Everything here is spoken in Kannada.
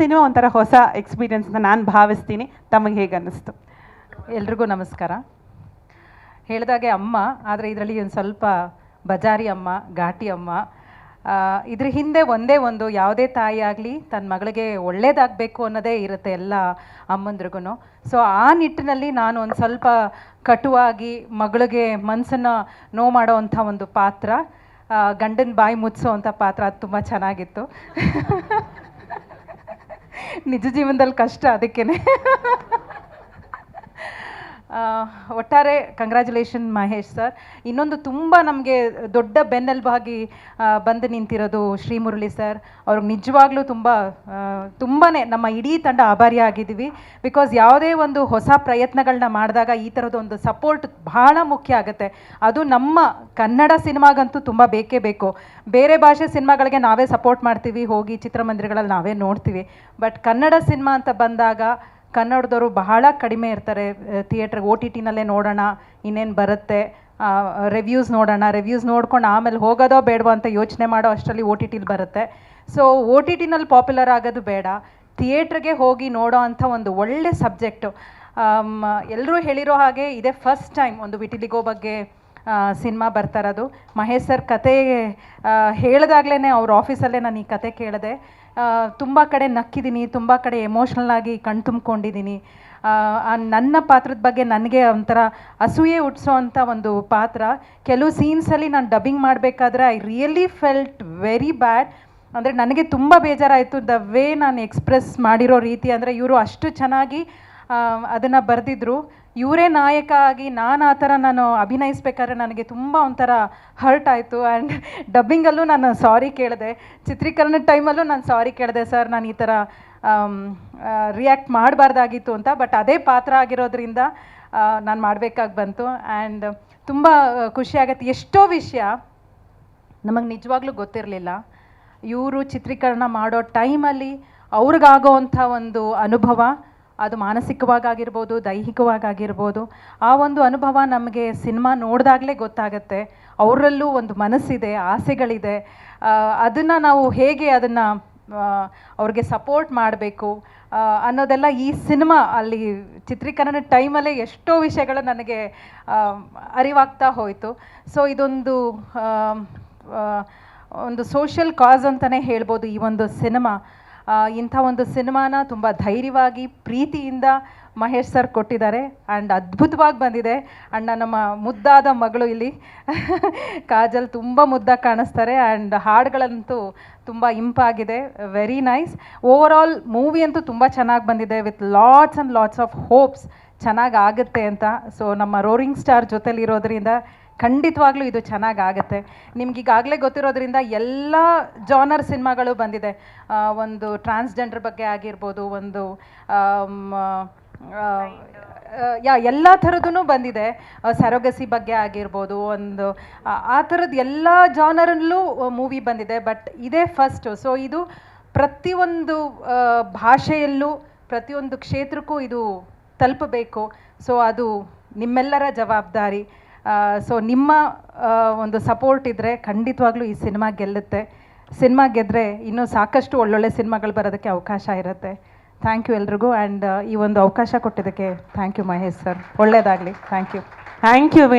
ಸಿನಿಮಾ ಒಂಥರ ಹೊಸ ಎಕ್ಸ್ಪೀರಿಯೆನ್ಸ್ ಅಂತ ನಾನು ಭಾವಿಸ್ತೀನಿ. ತಮಗೆ ಹೇಗೆ ಅನ್ನಿಸ್ತು? ಎಲ್ರಿಗೂ ನಮಸ್ಕಾರ. ಹೇಳಿದಾಗೆ ಅಮ್ಮ, ಆದರೆ ಇದರಲ್ಲಿ ಒಂದು ಸ್ವಲ್ಪ ಬಜಾರಿ ಅಮ್ಮ, ಘಾಟಿ ಅಮ್ಮ. ಇದ್ರ ಹಿಂದೆ ಒಂದೇ ಒಂದು, ಯಾವುದೇ ತಾಯಿ ಆಗಲಿ ತನ್ನ ಮಗಳಿಗೆ ಒಳ್ಳೇದಾಗಬೇಕು ಅನ್ನೋದೇ ಇರುತ್ತೆ ಎಲ್ಲ ಅಮ್ಮಂದ್ರಿಗೂ ಸೊ ಆ ನಿಟ್ಟಿನಲ್ಲಿ ನಾನು ಒಂದು ಸ್ವಲ್ಪ ಕಟುವಾಗಿ ಮಗಳಿಗೆ ಮನಸ್ಸನ್ನು ನೋವು ಮಾಡೋ ಅಂಥ ಒಂದು ಪಾತ್ರ ಗಂಡನ ಬಾಯಿ ಮುಚ್ಚೋ ಅಂಥ ಪಾತ್ರ ಅದು ತುಂಬ ಚೆನ್ನಾಗಿತ್ತು. ನಿಜ ಜೀವನದಲ್ಲಿ ಕಷ್ಟ ಅದಕ್ಕೇನೆ. ಒಟ್ಟಾರೆ ಕಂಗ್ರ್ಯಾಚುಲೇಷನ್ ಮಹೇಶ್ ಸರ್ ಇನ್ನೊಂದು ತುಂಬ ನಮಗೆ ದೊಡ್ಡ ಬೆನ್ನೆಲುಬಾಗಿ ಬಂದು ನಿಂತಿರೋದು ಶ್ರೀ ಮುರಳಿ ಸರ್ ಅವ್ರಿಗೆ ನಿಜವಾಗ್ಲೂ ತುಂಬ ತುಂಬಾ ನಮ್ಮ ಇಡೀ ತಂಡ ಆಭಾರಿ ಆಗಿದ್ದೀವಿ. ಬಿಕಾಸ್ ಯಾವುದೇ ಒಂದು ಹೊಸ ಪ್ರಯತ್ನಗಳನ್ನ ಮಾಡಿದಾಗ ಈ ಥರದ ಒಂದು ಸಪೋರ್ಟ್ ಬಹಳ ಮುಖ್ಯ ಆಗುತ್ತೆ. ಅದು ನಮ್ಮ ಕನ್ನಡ ಸಿನಿಮಾಗಂತೂ ತುಂಬ ಬೇಕೇ ಬೇಕು. ಬೇರೆ ಭಾಷೆ ಸಿನಿಮಾಗಳಿಗೆ ನಾವೇ ಸಪೋರ್ಟ್ ಮಾಡ್ತೀವಿ. ಹೋಗಿ ಚಿತ್ರಮಂದಿರಗಳಲ್ಲಿ ನಾವೇ ನೋಡ್ತೀವಿ. ಬಟ್ ಕನ್ನಡ ಸಿನಿಮಾ ಅಂತ ಬಂದಾಗ ಕನ್ನಡದವರು ಬಹಳ ಕಡಿಮೆ ಇರ್ತಾರೆ ಥಿಯೇಟ್ರಿಗೆ ಓ ಟಿ ಟಿನಲ್ಲೇ ನೋಡೋಣ, ಇನ್ನೇನು ಬರುತ್ತೆ ರಿವ್ಯೂಸ್ ನೋಡೋಣ ರಿವ್ಯೂಸ್ ನೋಡ್ಕೊಂಡು ಆಮೇಲೆ ಹೋಗೋದೋ ಬೇಡವೋ ಅಂತ ಯೋಚನೆ ಮಾಡೋ ಅಷ್ಟರಲ್ಲಿ ಓ ಟಿ ಟಿಲಿ ಬರುತ್ತೆ. ಸೊ ಓ ಟಿ ಟಿನಲ್ಲಿ ಪಾಪ್ಯುಲರ್ ಆಗೋದು ಬೇಡ. ಥಿಯೇಟ್ರಿಗೆ ಹೋಗಿ ನೋಡೋ ಅಂಥ ಒಂದು ಒಳ್ಳೆ ಸಬ್ಜೆಕ್ಟು ಎಲ್ಲರೂ ಹೇಳಿರೋ ಹಾಗೆ ಇದೇ ಫಸ್ಟ್ ಟೈಮ್ ಒಂದು ವಿಟಿಲಿಗೋ ಬಗ್ಗೆ ಸಿನಿಮಾ ಬರ್ತಾ ಇರೋದು ಮಹೇಶ್ ಸರ್ ಕತೆ ಹೇಳಿದಾಗಲೇ ಅವ್ರ ಆಫೀಸಲ್ಲೇ ನಾನು ಈ ಕತೆ ಕೇಳಿದೆ. ತುಂಬ ಕಡೆ ನಕ್ಕಿದ್ದೀನಿ ತುಂಬ ಕಡೆ ಎಮೋಷ್ನಲ್ ಆಗಿ ಕಣ್ ತುಂಬ್ಕೊಂಡಿದ್ದೀನಿ ಆ, ಆ ನನ್ನ ಪಾತ್ರದ ಬಗ್ಗೆ ನನಗೆ ಒಂಥರ ಅಸೂಯೆ ಹುಟ್ಟಿಸೋ ಅಂಥ ಒಂದು ಪಾತ್ರ. ಕೆಲವು ಸೀನ್ಸಲ್ಲಿ ನಾನು ಡಬ್ಬಿಂಗ್ ಮಾಡಬೇಕಾದ್ರೆ I really felt very bad ಅಂದರೆ ನನಗೆ ತುಂಬ ಬೇಜಾರಾಯಿತು ದ ವೇ ನಾನು ಎಕ್ಸ್ಪ್ರೆಸ್ ಮಾಡಿರೋ ರೀತಿ. ಅಂದರೆ ಇವರು ಅಷ್ಟು ಚೆನ್ನಾಗಿ ಅದನ್ನು ಬರೆದಿದ್ರು. ಇವರೇ ನಾಯಕ ಆಗಿ ನಾನು ಆ ಥರ ನಾನು ಅಭಿನಯಿಸ್ಬೇಕಾದ್ರೆ ನನಗೆ ತುಂಬ ಒಂಥರ ಹರ್ಟ್ ಆಯಿತು. ಆ್ಯಂಡ್ ಡಬ್ಬಿಂಗಲ್ಲೂ ನಾನು ಸಾರಿ ಕೇಳಿದೆ. ಚಿತ್ರೀಕರಣದ ಟೈಮಲ್ಲೂ ನಾನು ಸಾರಿ ಕೇಳಿದೆ ಸರ್ ನಾನು ಈ ಥರ ರಿಯಾಕ್ಟ್ ಮಾಡಬಾರ್ದಾಗಿತ್ತು ಅಂತ. ಬಟ್ ಅದೇ ಪಾತ್ರ ಆಗಿರೋದ್ರಿಂದ ನಾನು ಮಾಡಬೇಕಾಗಿ ಬಂತು. ಆ್ಯಂಡ್ ತುಂಬ ಖುಷಿಯಾಗತ್ತೆ ಎಷ್ಟೋ ವಿಷಯ ನಮಗೆ ನಿಜವಾಗ್ಲೂ ಗೊತ್ತಿರಲಿಲ್ಲ. ಇವರು ಚಿತ್ರೀಕರಣ ಮಾಡೋ ಟೈಮಲ್ಲಿ ಅವ್ರಿಗಾಗೋವಂಥ ಒಂದು ಅನುಭವ. ಅದು ಮಾನಸಿಕವಾಗಿರ್ಬೋದು, ದೈಹಿಕವಾಗಿರ್ಬೋದು. ಆ ಒಂದು ಅನುಭವ ನಮಗೆ ಸಿನಿಮಾ ನೋಡಿದಾಗಲೇ ಗೊತ್ತಾಗುತ್ತೆ. ಅವರಲ್ಲೂ ಒಂದು ಮನಸ್ಸಿದೆ, ಆಸೆಗಳಿದೆ. ಅದನ್ನು ನಾವು ಹೇಗೆ ಅದನ್ನು ಅವ್ರಿಗೆ ಸಪೋರ್ಟ್ ಮಾಡಬೇಕು ಅನ್ನೋದೆಲ್ಲ ಈ ಸಿನಿಮಾ ಅಲ್ಲಿ ಚಿತ್ರೀಕರಣ ಟೈಮಲ್ಲೇ ಎಷ್ಟೋ ವಿಷಯಗಳು ನನಗೆ ಅರಿವಾಗ್ತಾ ಹೋಯಿತು. ಸೊ ಇದೊಂದು ಒಂದು ಸೋಷಿಯಲ್ ಕಾಸ್ ಅಂತಲೇ ಹೇಳ್ಬೋದು ಈ ಒಂದು ಸಿನಿಮಾ. ಇಂಥ ಒಂದು ಸಿನಿಮಾನ ತುಂಬ ಧೈರ್ಯವಾಗಿ, ಪ್ರೀತಿಯಿಂದ ಮಹೇಶ್ ಸರ್ ಕೊಟ್ಟಿದ್ದಾರೆ. ಆ್ಯಂಡ್ ಅದ್ಭುತವಾಗಿ ಬಂದಿದೆ. ಆ್ಯಂಡ್ ನಮ್ಮ ಮುದ್ದಾದ ಮಗಳು ಇಲ್ಲಿ. ಕಾಜಲ್ ತುಂಬ ಮುದ್ದಾಗಿ ಕಾಣಿಸ್ತಾರೆ. ಆ್ಯಂಡ್ ಹಾಡುಗಳಂತೂ ತುಂಬ ಇಂಪಾಗಿದೆ very nice over all movie ಅಂತೂ ತುಂಬ ಚೆನ್ನಾಗಿ ಬಂದಿದೆ. With lots and lots of hopes ಚೆನ್ನಾಗಿ ಆಗುತ್ತೆ ಅಂತ. ಸೊ ನಮ್ಮ ರೋರಿಂಗ್ ಸ್ಟಾರ್ ಜೊತೆಲಿರೋದ್ರಿಂದ ಖಂಡಿತವಾಗ್ಲೂ ಇದು ಚೆನ್ನಾಗಿ ಆಗುತ್ತೆ ನಿಮ್ಗೆ ಈಗಾಗಲೇ ಗೊತ್ತಿರೋದ್ರಿಂದ ಎಲ್ಲ ಜಾನರ್ ಸಿನಿಮಾಗಳು ಬಂದಿದೆ. ಒಂದು ಟ್ರಾನ್ಸ್ಜೆಂಡರ್ ಬಗ್ಗೆ ಆಗಿರ್ಬೋದು, ಒಂದು ಯಾ, ಎಲ್ಲ ಥರದ್ದು ಬಂದಿದೆ. ಸರೋಗಸಿ ಬಗ್ಗೆ ಆಗಿರ್ಬೋದು, ಒಂದು, ಆ- ಥರದ ಥರದ್ದು ಎಲ್ಲ ಜಾನರಲ್ಲೂ ಮೂವಿ ಬಂದಿದೆ. ಬಟ್ ಇದೇ ಫಸ್ಟು. ಸೊ, ಇದು ಪ್ರತಿಯೊಂದು ಭಾಷೆಯಲ್ಲೂ, ಪ್ರತಿಯೊಂದು ಕ್ಷೇತ್ರಕ್ಕೂ ಇದು ತಲುಪಬೇಕು. ಸೊ, ಅದು ನಿಮ್ಮೆಲ್ಲರ ಜವಾಬ್ದಾರಿ. ಸೊ ನಿಮ್ಮ ಒಂದು ಸಪೋರ್ಟ್ ಇದ್ದರೆ ಖಂಡಿತವಾಗ್ಲೂ ಈ ಸಿನಿಮಾ ಗೆಲ್ಲುತ್ತೆ. ಸಿನಿಮಾ ಗೆದ್ದರೆ ಇನ್ನೂ ಸಾಕಷ್ಟು ಒಳ್ಳೊಳ್ಳೆ ಸಿನಿಮಾಗಳು ಬರೋದಕ್ಕೆ ಅವಕಾಶ ಇರುತ್ತೆ. ಥ್ಯಾಂಕ್ ಯು ಎಲ್ರಿಗೂ ಆ್ಯಂಡ್ ಈ ಒಂದು ಅವಕಾಶ ಕೊಟ್ಟಿದ್ದಕ್ಕೆ ಥ್ಯಾಂಕ್ ಯು ಮಹೇಶ್ ಸರ್ ಒಳ್ಳೆಯದಾಗಲಿ ಥ್ಯಾಂಕ್ ಯು ಥ್ಯಾಂಕ್ ಯು